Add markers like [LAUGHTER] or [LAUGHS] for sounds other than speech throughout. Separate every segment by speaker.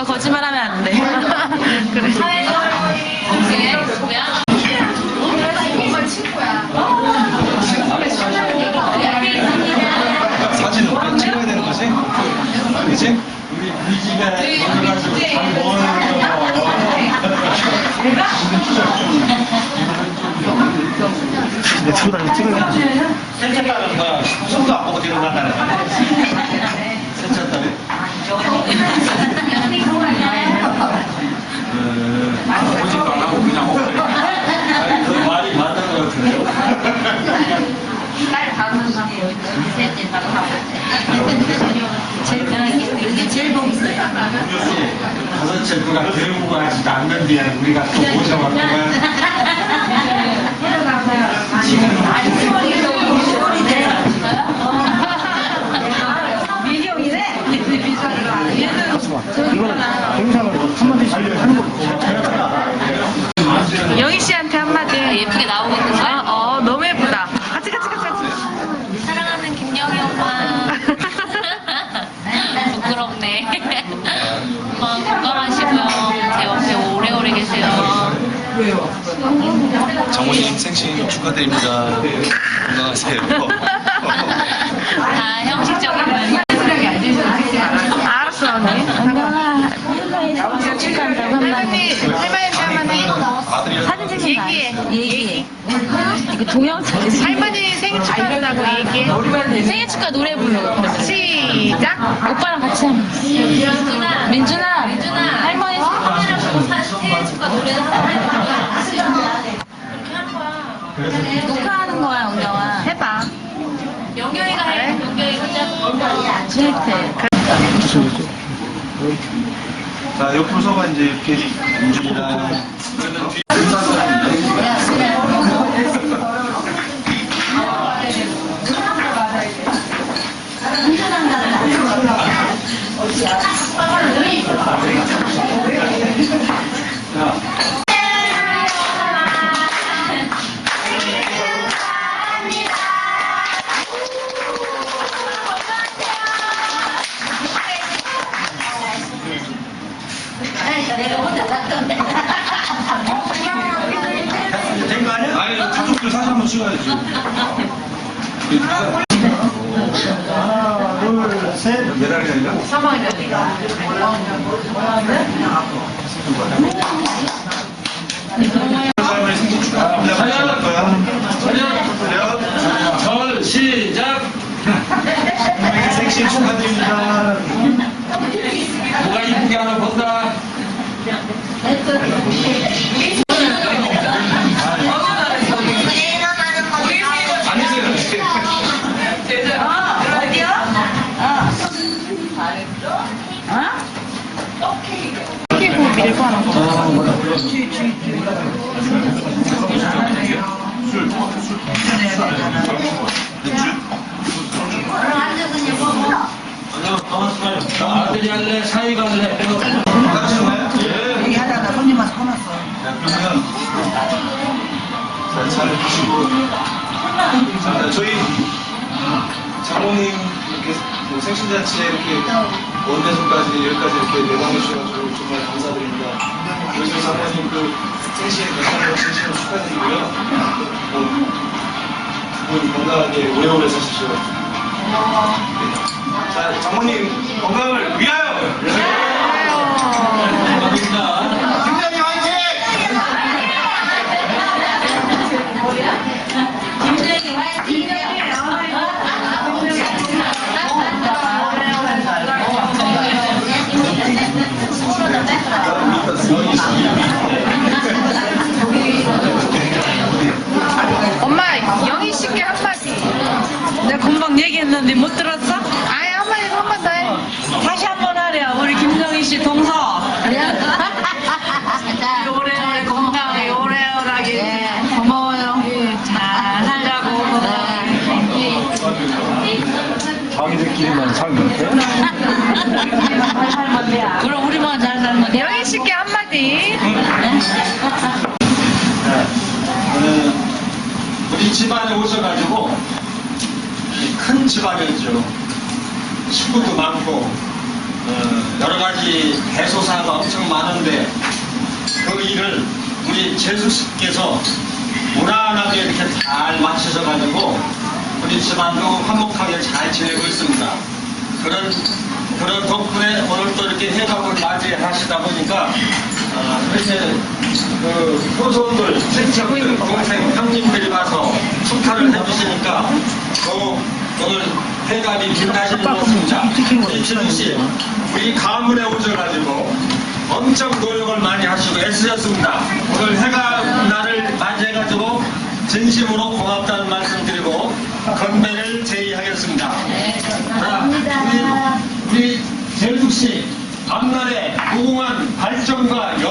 Speaker 1: 내가 거짓말하면 안 돼. 그래. 사진 우리 찍어야 되는 거지? 그지?
Speaker 2: 우리 위기가 와가지고 잘 먹어요. 내 찍어야 돼.
Speaker 1: 센터다는 거야. 손도 안 보고 뒤로 나가는 거야. 센터다는 보지도 안 하고 그냥. 아니, 그 말이 맞는 것 같은데요?
Speaker 3: 딸 다섯 살, 셋째, 다섯 제일 편하게. 이게 제일 복 있어요.
Speaker 1: 다섯 째가 들고 가지도 않는데 우리가 또 모셔갖고
Speaker 2: 이거는 동상으로 한마디씩 하는 거.
Speaker 4: 영희 씨한테 한마디.
Speaker 3: 예쁘게 나오고 있는 거야?
Speaker 4: 어, 어, 너무 예쁘다. 같이, 같이, 같이, 같이.
Speaker 3: 사랑하는 김영희 엄마. 부끄럽네. 엄마 건강하시고요. 제 옆에 오래오래 계세요.
Speaker 5: 장모님 생신 축하드립니다. 건강하세요.
Speaker 3: 다 형식적인 말.
Speaker 4: 알았어, 언니.
Speaker 6: 축하한다고
Speaker 4: 할머니.
Speaker 6: 사진 찍는
Speaker 4: 얘기해.
Speaker 6: 얘기해 이거 동영상
Speaker 4: 할머니 생일 축하한다고 얘기해.
Speaker 6: 생일 축하 노래 부르고
Speaker 4: 시작.
Speaker 6: 오빠랑 같이 하면
Speaker 3: 민준아.
Speaker 6: 민준아. 할머니
Speaker 3: 생일 축하 하는 거야.
Speaker 6: 녹화하는 거야 운영아
Speaker 4: 해봐.
Speaker 3: 영경이가 해. 영경이 혼자.
Speaker 6: 싫대
Speaker 5: 자, 옆으로 서봐, 이제 이렇게. 민준이랑.
Speaker 1: 된
Speaker 5: 찍어야지.
Speaker 2: 하나, 둘, 셋.
Speaker 5: 메달이 아니라? 할머니
Speaker 1: 아들이 할래? 사위?
Speaker 7: 얘기하다가 손님 화났어.
Speaker 5: 그러면. 잘 보시고. 자, 저희 장모님 이렇게 뭐 생신잔치에 이렇게 원대선까지 여기까지 이렇게 내방해 주셔가지고 정말 감사드립니다. 그래서 장모님 그 생신 건강을 진심으로 축하드리고요. 뭐, 뭐 건강하게 오래오래 사십시오. 네. 자, 장모님 건강을 위하여!
Speaker 1: 감사합니다.
Speaker 4: 씨
Speaker 7: 동서. 오래오래 건강하게 오래오래하게 고마워요. 잘 살자고.
Speaker 2: 자기들끼리만 살면 돼? [LAUGHS]
Speaker 7: 그럼 우리만 잘 살면 돼.
Speaker 4: 영희 씨께 한마디.
Speaker 1: 저는 우리 집안에 오셔가지고 이큰 집안이었죠. 식구도 많고 어, 여러 가지 대소사가 엄청 많은데 그 일을 우리 재수씨께서 무난하게 이렇게 잘 마치셔가지고 우리 집안도 화목하게 잘 지내고 있습니다. 그런 그런 덕분에 오늘 또 이렇게 해감을 맞이하시다 보니까 아, 이렇게 그 후손들, 친척들, 동생, 형님들이 와서 축하를 해주시니까 또 오늘 해감이 빛나시는 것 같습니다. 이진우 씨, 이 가문에 오셔가지고 엄청 노력을 많이 하시고 애쓰셨습니다. 오늘 해감 날을 맞이해가지고 진심으로 고맙다는 말씀 드리고 건배를 제의하겠습니다. 자, 우리, 우리 재숙 씨, 앞날에 무궁한 발전과 영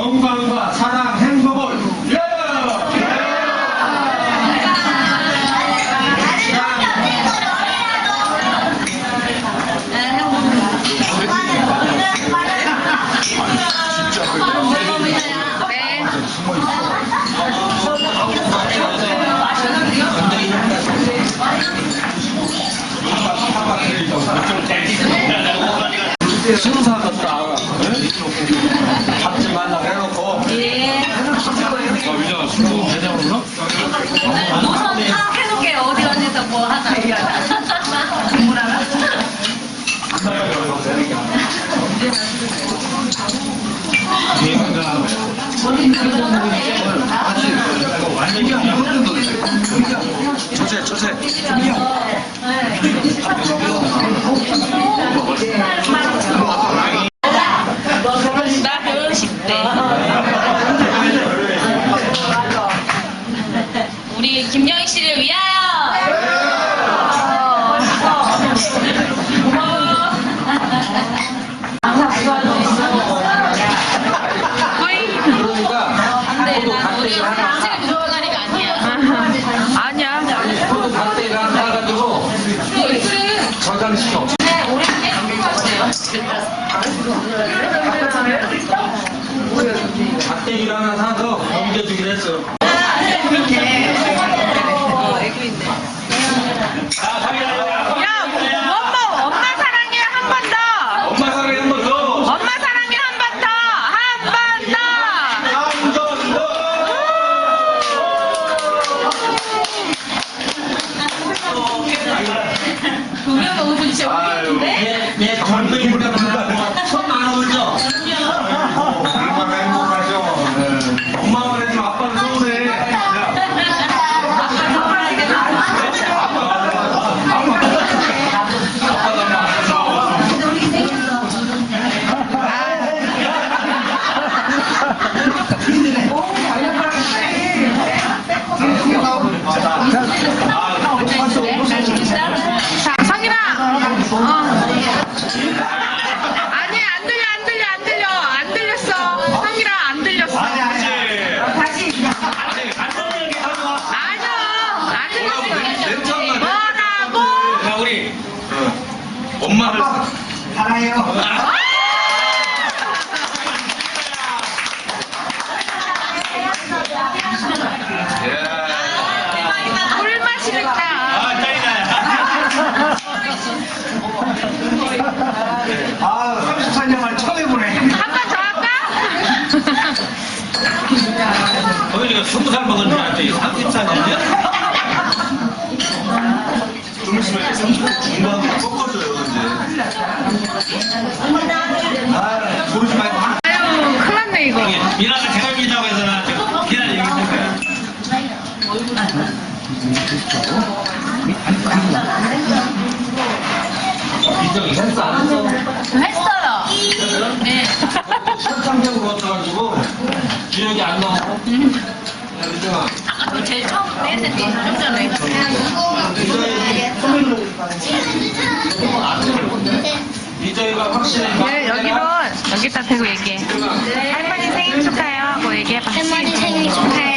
Speaker 6: 당신이 무서워하는 거 아니야.
Speaker 4: 아니야.
Speaker 1: 저도 닭대가 나가지고 저장시켜. 닭대기를 하나 사서 넘겨주기로 했어.
Speaker 4: 야,
Speaker 1: 欢 아.
Speaker 4: 아까 제일
Speaker 6: 처음 때 전에.
Speaker 1: 미정이가 확실히
Speaker 4: 네, 여기로, 여기다 대고 얘기해. 할머니 생일 축하해요 하고 얘기해봐.
Speaker 6: 할머니 생일 축하해요.